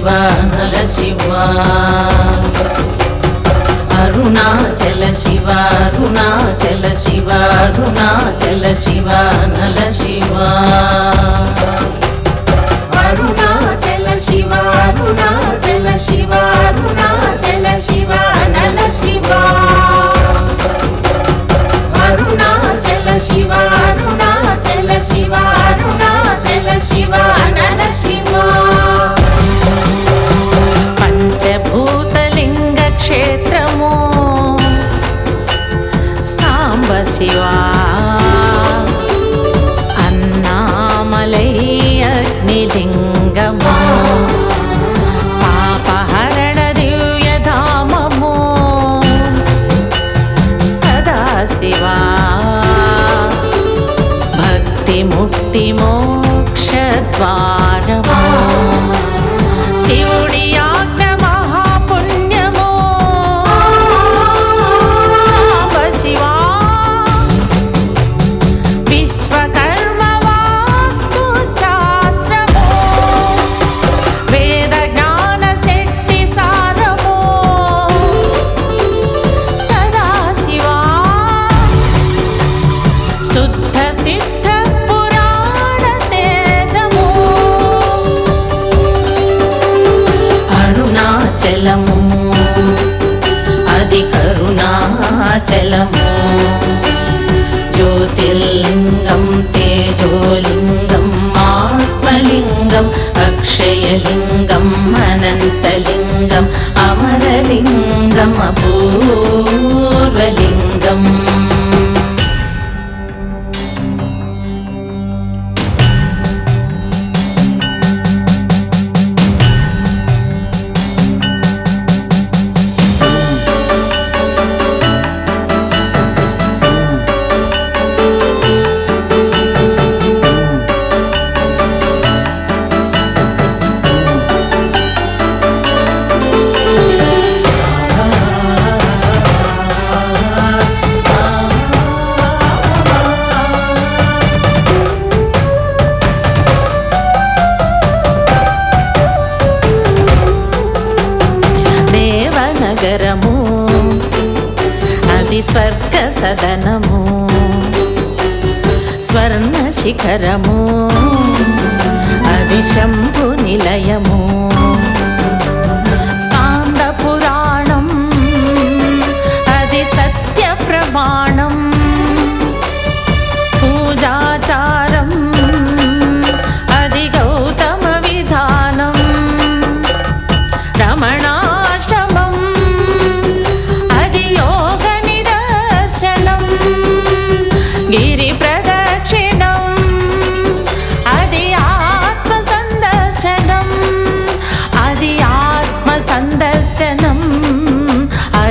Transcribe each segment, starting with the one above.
శివ నల శివ. అరుణాచల శివ అరుణాచల శివ అరుణాచల శివ నల Shiva. far Arunachalam అది కరుణాచలము. జ్యోతిర్లింగం తేజోలింగం ఆత్మలింగం అక్షయలింగం అనంతలింగం అమరలింగం అపూర్వలింగం. నగరము. అది స్వర్గ సదనము. స్వర్ణ శిఖరము. అది శంభు నిలయము.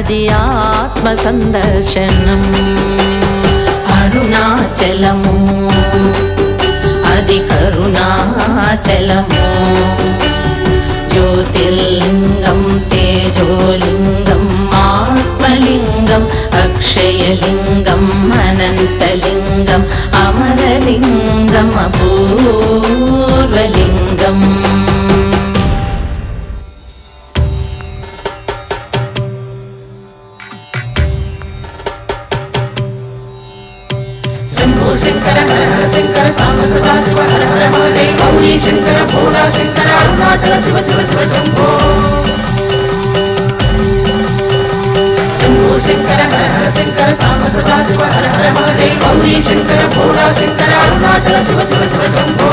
అది ఆత్మ సందర్శనం అరుణాచలము అది కరుణాచలము. జ్యోతిర్లింగం తేజోలింగం ఆత్మలింగం అక్షయలింగం అనంతలింగం అమరలింగం అపూర్వలింగం. శంకర భూల శంకర అరుణాచల శివ శివ శివ శంభో. శంభో శంకర హర హర శంకర సాంబ సదా శివ హర హర మహదేవ గౌరీ శంకర భూల శంకర అరుణాచల శివ శివ శివ శంభో.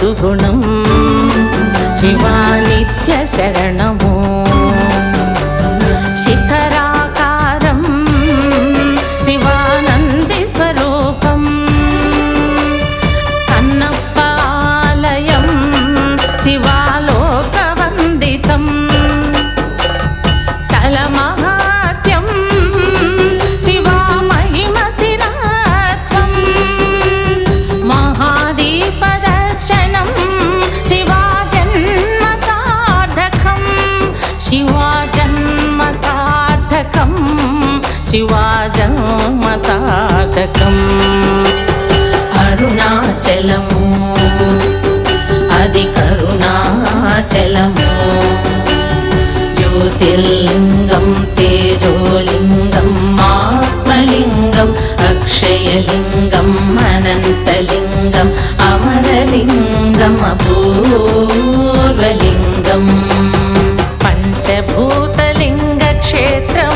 సుగుణం. శివానిత్య శరణము. నాటకం అరుణాచలము అది కరుణాచలము. జ్యోతిర్లింగం తేజోలింగం ఆత్మలింగం అక్షయలింగం అనంతలింగం అమరలింగం అపూర్వలింగం. పంచభూతలింగ క్షేత్రం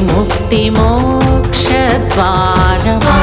मुक्तिमोक्षद्वारम्